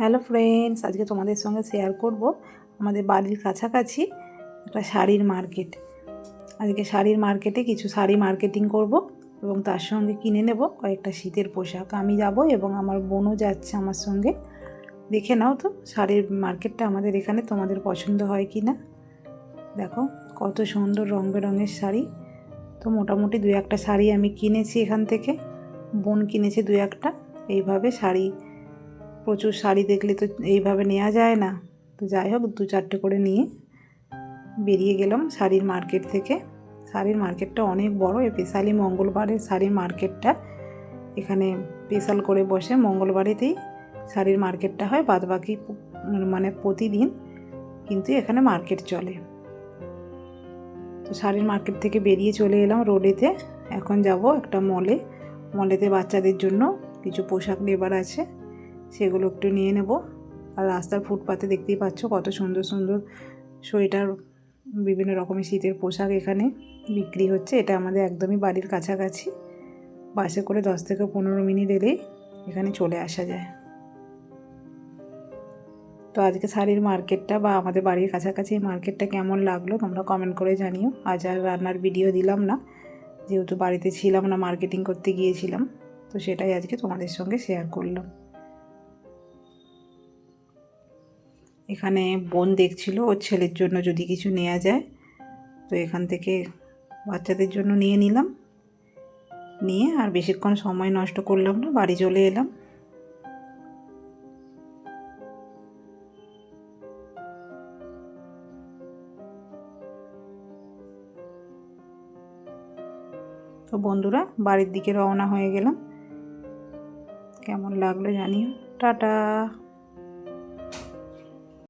Hello friends, আজকে তোমাদের সঙ্গে শেয়ার করব আমাদের বাড়ির কাছাকাছি একটা শাড়ির মার্কেট আজকে শাড়ির মার্কেটে কিছু শাড়ি মার্কেটিং করব এবং তার সঙ্গে কিনে নেব কয়েকটা শীতের পোশাক। আমি যাব এবং আমার বোনও যাচ্ছে আমার সঙ্গে। দেখে নাও তো শাড়ির মার্কেটটা আমাদের এখানে তোমাদের পছন্দ হয় কি না দেখো কত সুন্দর রং বেরঙের শাড়ি। তো মোটামুটি দু একটা শাড়ি আমি কিনেছি এখান থেকে। বোন কিনেছে দু একটা। এইভাবে শাড়ি প্রচুর শাড়ি দেখলে তো এইভাবে নেওয়া যায় না। তো যাই হোক, দু চারটে করে নিয়ে বেরিয়ে গেলাম শাড়ির মার্কেট থেকে। শাড়ির মার্কেটটা অনেক বড় স্পেশালি মঙ্গলবারের শাড়ির মার্কেটটা। এখানে স্পেশাল করে বসে মঙ্গলবারেতেই শাড়ির মার্কেটটা হয়, বাদবাকি মানে প্রতিদিন কিন্তু এখানে মার্কেট চলে। তো শাড়ির মার্কেট থেকে বেরিয়ে চলে এলাম রোডেতে। এখন যাব একটা মলে। মলেতে বাচ্চাদের জন্য কিছু পোশাক নেবার আছে। সেগুলো একটু নিয়ে নেব। আর রাস্তার ফুটপাতে দেখতেই পাচ্ছ কত সুন্দর সুন্দর সোয়েটার, বিভিন্ন রকমের শীতের পোশাক এখানে বিক্রি হচ্ছে। এটা আমাদের একদমই বাড়ির কাছাকাছি। বাসে করে দশ থেকে পনেরো মিনিট এলেই এখানে চলে আসা যায়। তো আজকে শাড়ির মার্কেটটা বা আমাদের বাড়ির কাছাকাছি এই মার্কেটটা কেমন লাগল তোমরা কমেন্ট করে জানিও। আজ আর রান্নার ভিডিও দিলাম না। যেহেতু বাড়িতে ছিলাম না মার্কেটিং করতে গিয়েছিলাম, তো সেটাই আজকে তোমাদের সঙ্গে শেয়ার করলাম। এখানে বোন দেখছিল ওর ছেলের জন্য যদি কিছু নেওয়া যায়। তো এখান থেকে বাচ্চাদের জন্য নিয়ে নিলাম। নিয়ে আর বেশিক্ষণ সময় নষ্ট করলাম না, বাড়ি চলে এলাম। তো বন্ধুরা, বাড়ির দিকে রওনা হয়ে গেলাম। কেমন লাগল জানিও। টাটা।